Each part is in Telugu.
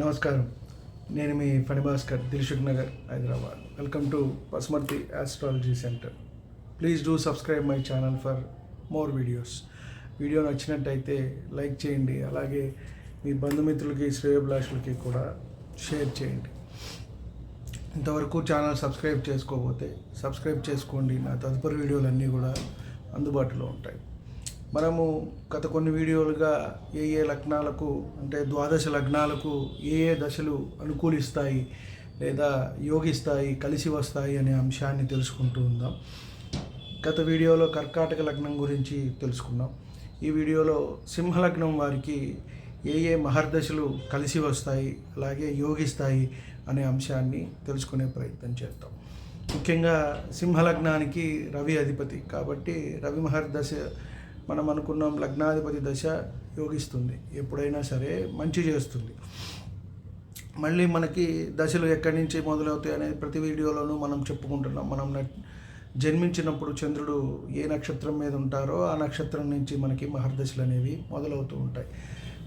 నమస్కారం. నేను మీ Phanibhaskar Dilsukhnagar Hyderabad. Welcome to Pasumarthi astrology centre please do subscribe my channel for more videos video నచ్చినట్టయితే లైక్ చేయండి. అలాగే మీ బంధుమిత్రులకి శ్రేయభిలాషులకి కూడా షేర్ చేయండి. ఇంతవరకు ఛానల్ సబ్స్క్రైబ్ చేసుకోకపోతే సబ్స్క్రైబ్ చేసుకోండి. నా తదుపరి వీడియోలన్నీ కూడా అందుబాటులో ఉంటాయి. మనము గత కొన్ని వీడియోలుగా ఏ ఏ లగ్నాలకు అంటే ద్వాదశ లగ్నాలకు ఏ ఏ దశలు అనుకూలిస్తాయి లేదా యోగిస్తాయి కలిసి వస్తాయి అనే అంశాన్ని తెలుసుకుంటూ ఉందాం. గత వీడియోలో కర్కాటక లగ్నం గురించి తెలుసుకున్నాం. ఈ వీడియోలో సింహలగ్నం వారికి ఏ ఏ మహర్దశలు కలిసి వస్తాయి అలాగే యోగిస్తాయి అనే అంశాన్ని తెలుసుకునే ప్రయత్నం చేద్దాం. ముఖ్యంగా సింహలగ్నానికి రవి అధిపతి కాబట్టి రవి మహర్దశ మనం అనుకున్నాం లగ్నాధిపతి దశ యోగిస్తుంది. ఎప్పుడైనా సరే మంచి చేస్తుంది. మళ్ళీ మనకి దశలు ఎక్కడి నుంచి మొదలవుతాయి అనేది ప్రతి వీడియోలోనూ మనం చెప్పుకుంటున్నాం. మనం జన్మించినప్పుడు చంద్రుడు ఏ నక్షత్రం మీద ఉంటారో ఆ నక్షత్రం నుంచి మనకి మహర్దశలు అనేవి మొదలవుతూ ఉంటాయి.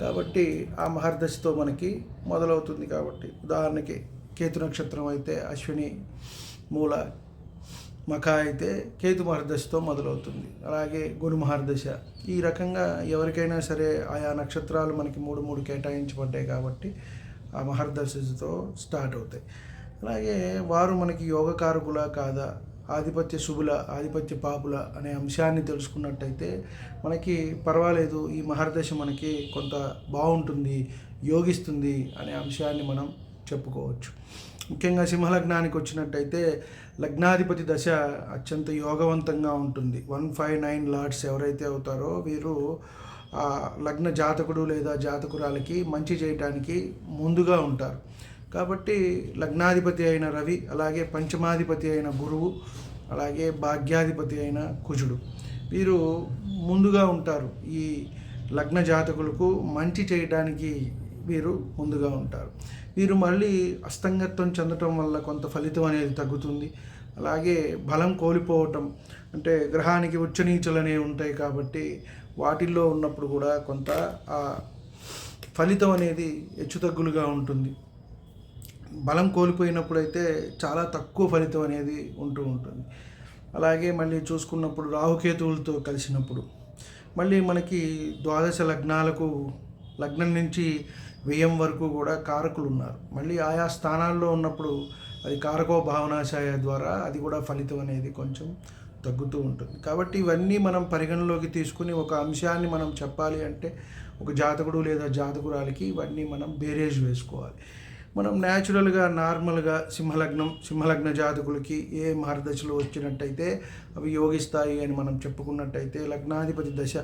కాబట్టి ఆ మహర్దశతో మనకి మొదలవుతుంది కాబట్టి. ఉదాహరణకి కేతు నక్షత్రం అయితే అశ్విని మూల మఖ అయితే కేతు మహర్దశతో మొదలవుతుంది. అలాగే గురు మహర్దశ. ఈ రకంగా ఎవరికైనా సరే ఆయా నక్షత్రాలు మనకి మూడు మూడు కేటాయించబడ్డాయి కాబట్టి ఆ మహర్దశతో స్టార్ట్ అవుతాయి. అలాగే వారు మనకి యోగకారకుల కాదా ఆధిపత్య శుభుల ఆధిపత్య పాపుల అనే అంశాన్ని తెలుసుకున్నట్టయితే మనకి పర్వాలేదు ఈ మహర్దశ మనకి కొంత బాగుంటుంది యోగిస్తుంది అనే అంశాన్ని మనం చెప్పుకోవచ్చు. ముఖ్యంగా సింహలగ్నానికి వచ్చినట్టయితే లగ్నాధిపతి దశ అత్యంత యోగవంతంగా ఉంటుంది. వన్ ఫైవ్ నైన్ లార్డ్స్ ఎవరైతే అవుతారో వీరు లగ్న జాతకుడు లేదా జాతకురాలకి మంచి చేయటానికి ముందుగా ఉంటారు. కాబట్టి లగ్నాధిపతి అయిన రవి అలాగే పంచమాధిపతి అయిన గురువు అలాగే భాగ్యాధిపతి అయిన కుజుడు వీరు ముందుగా ఉంటారు. ఈ లగ్న జాతకులకు మంచి చేయడానికి వీరు ముందుగా ఉంటారు. వీరు మళ్ళీ అస్తంగత్వం చెందటం వల్ల కొంత ఫలితం అనేది తగ్గుతుంది. అలాగే బలం కోల్పోవటం అంటే గ్రహానికి ఉచ్చనీచలు అనేవి ఉంటాయి కాబట్టి వాటిల్లో ఉన్నప్పుడు కూడా కొంత ఆ ఫలితం అనేది హెచ్చుతగ్గులుగా ఉంటుంది. బలం కోల్పోయినప్పుడైతే చాలా తక్కువ ఫలితం అనేది ఉంటూ ఉంటుంది. అలాగే మళ్ళీ చూసుకున్నప్పుడు రాహుకేతువులతో కలిసినప్పుడు మళ్ళీ మనకి ద్వాదశ లగ్నాలకు లగ్నం నుంచి వ్యయం వరకు కూడా కారకులు ఉన్నారు మళ్ళీ ఆయా స్థానాల్లో ఉన్నప్పుడు అది కారకో భావనాశాయ ద్వారా అది కూడా ఫలితం అనేది కొంచెం తగ్గుతూ ఉంటుంది. కాబట్టి ఇవన్నీ మనం పరిగణలోకి తీసుకుని ఒక అంశాన్ని మనం చెప్పాలి అంటే ఒక జాతకుడు లేదా జాతకురాలికి ఇవన్నీ మనం బేరేజ్ వేసుకోవాలి. మనం న్యాచురల్గా నార్మల్గా సింహలగ్నం సింహలగ్న జాతకులకి ఏ మహర్దశలు వచ్చినట్టయితే అవి యోగిస్తాయి అని మనం చెప్పుకున్నట్టయితే లగ్నాధిపతి దశ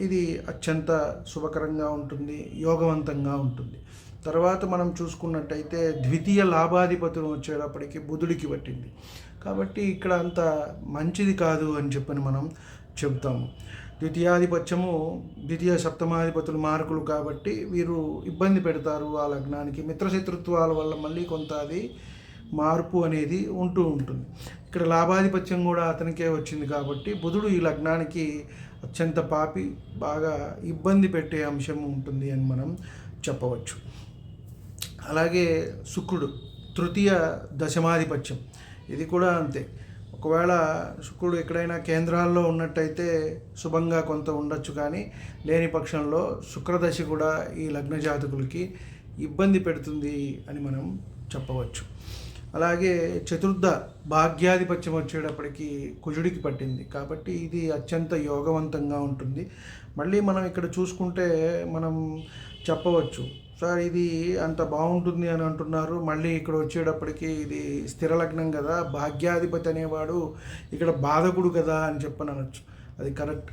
ఇది అత్యంత శుభకరంగా ఉంటుంది యోగవంతంగా ఉంటుంది. తర్వాత మనం చూసుకున్నట్టయితే ద్వితీయ లాభాధిపతులు వచ్చేటప్పటికి బుధుడికి పట్టింది. కాబట్టి ఇక్కడ అంత మంచిది కాదు అని చెప్పని మనం చెబుతాము ద్వితీయాధిపత్యము ద్వితీయ సప్తమాధిపతులు మార్కులు కాబట్టి వీరు ఇబ్బంది పెడతారు ఆ లగ్నానికి. మిత్రశత్రుత్వాల వల్ల మళ్ళీ కొంత అది మార్పు అనేది ఉంటూ ఉంటుంది. ఇక్కడ లాభాధిపత్యం కూడా అతనికే వచ్చింది కాబట్టి బుధుడు ఈ లగ్నానికి అత్యంత పాపి బాగా ఇబ్బంది పెట్టే అంశం ఉంటుంది అని మనం చెప్పవచ్చు. అలాగే శుక్రుడు తృతీయ దశమాధిపత్యం. ఇది కూడా అంతే. ఒకవేళ శుక్రుడు ఎక్కడైనా కేంద్రాల్లో ఉన్నట్టయితే శుభంగా కొంత ఉండొచ్చు కానీ లేని పక్షంలో శుక్రదశ కూడా ఈ లగ్న జాతకులకి ఇబ్బంది పెడుతుంది అని మనం చెప్పవచ్చు. అలాగే చతుర్థ భాగ్యాధిపత్యం వచ్చేటప్పటికి కుజుడికి పట్టింది. కాబట్టి ఇది అత్యంత యోగవంతంగా ఉంటుంది. మళ్ళీ మనం ఇక్కడ చూసుకుంటే మనం చెప్పవచ్చు. సార్ ఇది అంత బాగుంటుంది అని అంటున్నారు. మళ్ళీ ఇక్కడ వచ్చేటప్పటికి ఇది స్థిర లగ్నం కదా భాగ్యాధిపతి అనేవాడు ఇక్కడ బాధకుడు కదా అని చెప్పని అనొచ్చు. అది కరెక్ట్.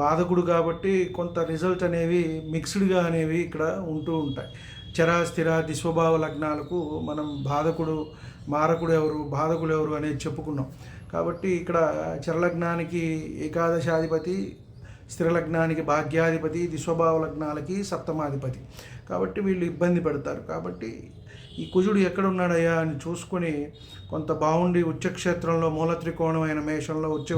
బాధకుడు కాబట్టి కొంత రిజల్ట్ అనేవి మిక్స్డ్గా అనేవి ఇక్కడ ఉంటూ ఉంటాయి. చర స్థిర దిస్వభావ లగ్నాలకు మనం బాధకుడు మారకుడు ఎవరు బాధకుడు ఎవరు అనేది చెప్పుకున్నాం. కాబట్టి ఇక్కడ చరలగ్నానికి ఏకాదశాధిపతి స్థిర లగ్నానికి భాగ్యాధిపతి దిస్వభావ లగ్నాలకి సప్తమాధిపతి. కాబట్టి వీళ్ళు ఇబ్బంది పెడతారు. కాబట్టి ఈ కుజుడు ఎక్కడున్నాడయ్యా అని చూసుకొని కొంత బాగుండి ఉచ్చక్షేత్రంలో మూల త్రికోణమైన మేషంలో ఉచ్చ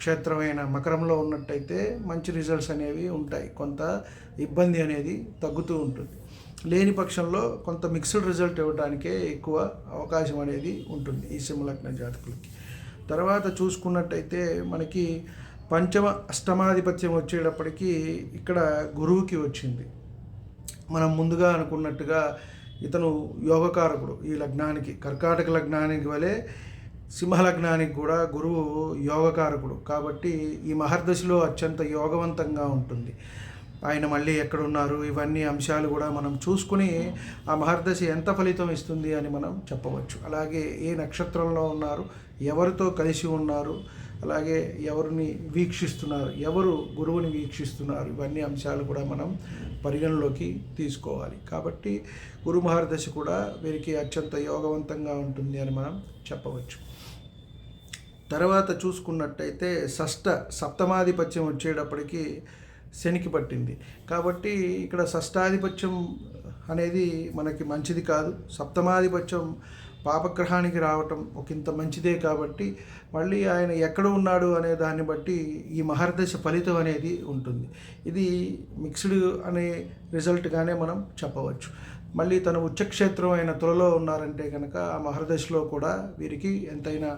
క్షేత్రమైన మకరంలో ఉన్నట్టయితే మంచి రిజల్ట్స్ అనేవి ఉంటాయి. కొంత ఇబ్బంది అనేది తగ్గుతూ ఉంటుంది. లేని పక్షంలో కొంత మిక్స్డ్ రిజల్ట్ ఇవ్వడానికే ఎక్కువ అవకాశం అనేది ఉంటుంది ఈ సింహలగ్న జాతకులకి. తర్వాత చూసుకున్నట్టయితే మనకి పంచమ అష్టమాధిపత్యం వచ్చేటప్పటికి ఇక్కడ గురువుకి వచ్చింది. మనం ముందుగా అనుకున్నట్టుగా ఇతను యోగకారకుడు. ఈ లగ్నానికి కర్కాటక లగ్నానికి వలె సింహ లగ్నానికి కూడా గురువు యోగకారకుడు. కాబట్టి ఈ మహర్దశలో అత్యంత యోగవంతంగా ఉంటుంది. ఆయన మళ్ళీ ఎక్కడున్నారు ఇవన్నీ అంశాలు కూడా మనం చూసుకుని ఆ మహర్దశ ఎంత ఫలితం ఇస్తుంది అని మనం చెప్పవచ్చు. అలాగే ఏ నక్షత్రంలో ఉన్నారు? ఎవరితో కలిసి ఉన్నారు? అలాగే ఎవరిని వీక్షిస్తున్నారు? ఎవరు గురువుని వీక్షిస్తున్నారు? ఇవన్నీ అంశాలు కూడా మనం పరిగణలోకి తీసుకోవాలి. కాబట్టి గురు మహర్దశ కూడా వీరికి అత్యంత యోగవంతంగా ఉంటుంది అని మనం చెప్పవచ్చు. తర్వాత చూసుకున్నట్టయితే షష్ట సప్తమాధిపత్యం వచ్చేటప్పటికి శనికి పట్టింది. కాబట్టి ఇక్కడ షష్టాధిపత్యం అనేది మనకి మంచిది కాదు. సప్తమాధిపత్యం పాపగ్రహానికి రావటం ఒక ఇంత మంచిదే కాబట్టి మళ్ళీ ఆయన ఎక్కడ ఉన్నాడు అనే దాన్ని బట్టి ఈ మహర్దశ ఫలితం అనేది ఉంటుంది. ఇది మిక్స్డ్ అనే రిజల్ట్గానే మనం చెప్పవచ్చు. మళ్ళీ తన ఉచ్చక్షేత్రం అయిన తులలో ఉన్నారంటే కనుక ఆ మహర్దశలో కూడా వీరికి ఎంతైనా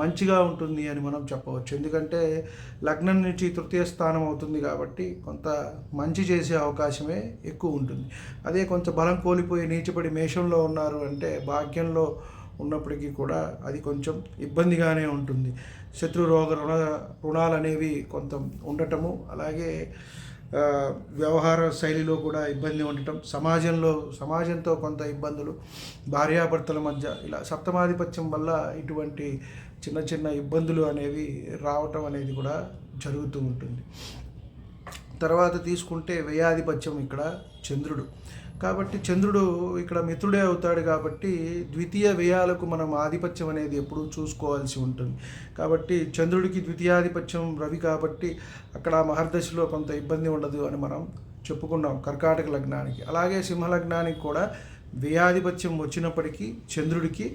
మంచిగా ఉంటుంది అని మనం చెప్పవచ్చు. ఎందుకంటే లగ్నం నుంచి తృతీయ స్థానం అవుతుంది కాబట్టి కొంత మంచి చేసే అవకాశమే ఎక్కువ ఉంటుంది. అదే కొంత బలం కోల్పోయి నీచపడి మేషంలో ఉన్నారు అంటే భాగ్యంలో ఉన్నప్పటికీ కూడా అది కొంచెం ఇబ్బందిగానే ఉంటుంది. శత్రు రోగ రుణ రుణాలు అనేవి కొంత ఉండటము అలాగే వ్యవహార శైలిలో కూడా ఇబ్బంది ఉండటం సమాజంలో సమాజంతో కొంత ఇబ్బందులు భార్యాభర్తల మధ్య ఇలా సప్తమాధిపత్యం వల్ల ఇటువంటి చిన్న చిన్న ఇబ్బందులు అనేవి రావటం అనేది కూడా జరుగుతూ ఉంటుంది. తర్వాత తీసుకుంటే వ్యయాధిపత్యం ఇక్కడ చంద్రుడు. కాబట్టి చంద్రుడు ఇక్కడ మిత్రుడే అవుతాడు కాబట్టి ద్వితీయ వ్యయాలకు మనం ఆధిపత్యం అనేది ఎప్పుడూ చూసుకోవాల్సి ఉంటుంది. కాబట్టి చంద్రుడికి ద్వితీయాధిపత్యం రవి కాబట్టి అక్కడ మహర్దశలో కొంత ఇబ్బంది ఉండదు అని మనం చెప్పుకున్నాం కర్కాటక లగ్నానికి. అలాగే సింహ లగ్నానికి కూడా వ్యయాధిపత్యం వచ్చినప్పటికీ చంద్రుడికి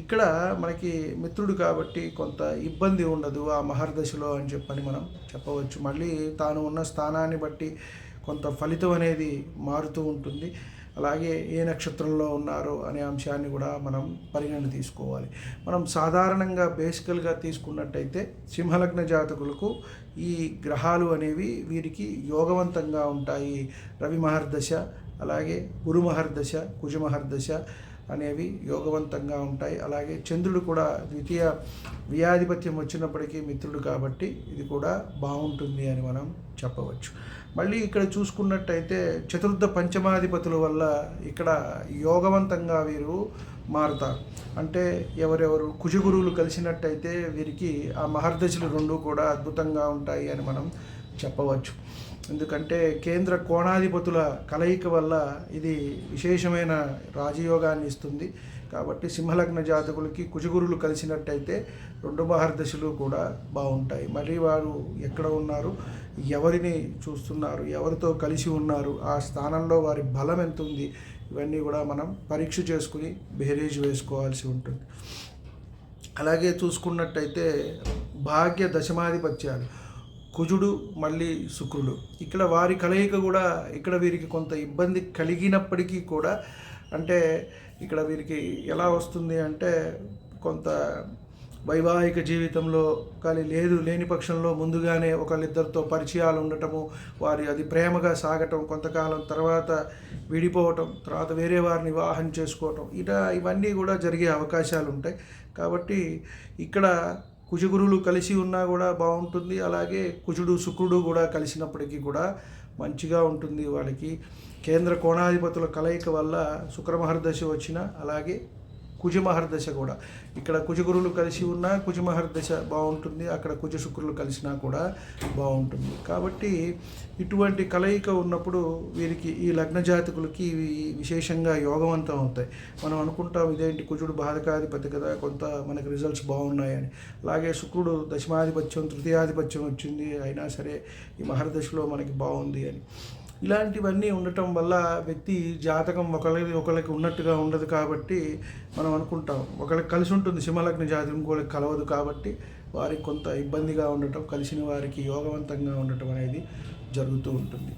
ఇక్కడ మనకి మిత్రుడు కాబట్టి కొంత ఇబ్బంది ఉండదు ఆ మహర్దశలో అని చెప్పని మనం చెప్పవచ్చు. మళ్ళీ తాను ఉన్న స్థానాన్ని బట్టి కొంత ఫలితం అనేది మారుతూ ఉంటుంది. అలాగే ఏ నక్షత్రంలో ఉన్నారు అనే అంశాన్ని కూడా మనం పరిగణన తీసుకోవాలి. మనం సాధారణంగా బేసికల్గా తీసుకున్నట్టయితే సింహలగ్న జాతకులకు ఈ గ్రహాలు అనేవి వీరికి యోగవంతంగా ఉంటాయి. రవి మహర్దశ అలాగే గురు మహర్దశ కుజ మహర్దశ అనేవి యోగవంతంగా ఉంటాయి. అలాగే చంద్రుడు కూడా ద్వితీయ వ్యాధిపత్యం వచ్చినప్పటికీ మిత్రుడు కాబట్టి ఇది కూడా బాగుంటుంది అని మనం చెప్పవచ్చు. మళ్ళీ ఇక్కడ చూసుకున్నట్టయితే చతుర్థ పంచమాధిపతుల వల్ల ఇక్కడ యోగవంతంగా వీరు మారుతారు. అంటే ఎవరెవరు కుజగురువులు కలిసినట్టయితే వీరికి ఆ మహర్దశలు రెండు కూడా అద్భుతంగా ఉంటాయి అని మనం చెప్పవచ్చు. ఎందుకంటే కేంద్ర కోణాధిపతుల కలయిక వల్ల ఇది విశేషమైన రాజయోగాన్ని ఇస్తుంది. కాబట్టి సింహలగ్న జాతకులకి కుజగురులు కలిసినట్టయితే రెండు మహర్దశలు కూడా బాగుంటాయి. మరి వారు ఎక్కడ ఉన్నారు? ఎవరిని చూస్తున్నారు? ఎవరితో కలిసి ఉన్నారు? ఆ స్థానంలో వారి బలం ఎంత ఉంది ఇవన్నీ కూడా మనం పరీక్ష చేసుకుని బేరేజ్ వేసుకోవాల్సి ఉంటుంది. అలాగే చూసుకున్నట్టయితే భాగ్య దశమాధిపత్యాలు. కుజుడు మళ్ళీ శుక్రుడు. ఇక్కడ వారి కలయిక కూడా ఇక్కడ వీరికి కొంత ఇబ్బంది కలిగినప్పటికీ కూడా అంటే ఇక్కడ వీరికి ఎలా వస్తుంది అంటే కొంత వైవాహిక జీవితంలో కానీ లేదు లేని పక్షంలో ముందుగానే ఒకళ్ళిద్దరితో పరిచయాలు ఉండటము వారి అది ప్రేమగా సాగటం కొంతకాలం తర్వాత విడిపోవటం తర్వాత వేరే వారిని వివాహం చేసుకోవటం ఇట ఇవన్నీ కూడా జరిగే అవకాశాలు ఉంటాయి. కాబట్టి ఇక్కడ కుజగురులు కలిసి ఉన్నా కూడా బాగుంటుంది. అలాగే కుజుడు శుక్రుడు కూడా కలిసినప్పటికీ కూడా మంచిగా ఉంటుంది వాళ్ళకి. కేంద్ర కోణాధిపతుల కలయిక వల్ల శుక్రమహర్దశ వచ్చిన అలాగే కుజమహర్దశ కూడా. ఇక్కడ కుజగురులు కలిసి ఉన్నా కుజమహర్దశ బాగుంటుంది. అక్కడ కుజ శుక్రులు కలిసినా కూడా బాగుంటుంది. కాబట్టి ఇటువంటి కలయిక ఉన్నప్పుడు వీరికి ఈ లగ్న జాతకులకి ఇవి విశేషంగా యోగవంతం అవుతాయి. మనం అనుకుంటాం ఇదేంటి కుజుడు బాధకాధిపతి కదా కొంత మనకి రిజల్ట్స్ బాగున్నాయని అలాగే శుక్రుడు దశమాధిపత్యం తృతీయాధిపత్యం వచ్చింది అయినా సరే ఈ మహర్దశలో మనకి బాగుంది అని. ఇలాంటివన్నీ ఉండటం వల్ల వ్యక్తి జాతకం ఒకరికి ఒకరికి ఉన్నట్టుగా ఉండదు కాబట్టి మనం అనుకుంటాం. ఒకరికి కలిసి ఉంటుంది సింహలగ్న జాతకం ఇంకోళ్ళకి కలవదు కాబట్టి వారికి కొంత ఇబ్బందిగా ఉండటం కలిసిన వారికి యోగవంతంగా ఉండటం అనేది జరుగుతూ ఉంటుంది.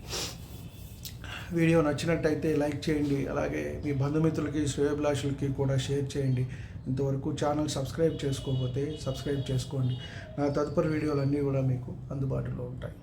వీడియో నచ్చినట్టయితే లైక్ చేయండి అలాగే మీ బంధుమిత్రులకి శ్రేయభిలాషులకి కూడా షేర్ చేయండి. ఇంతవరకు ఛానల్ సబ్స్క్రైబ్ చేసుకోకపోతే సబ్స్క్రైబ్ చేసుకోండి. నా తదుపరి వీడియోలన్నీ కూడా మీకు అందుబాటులో ఉంటాయి.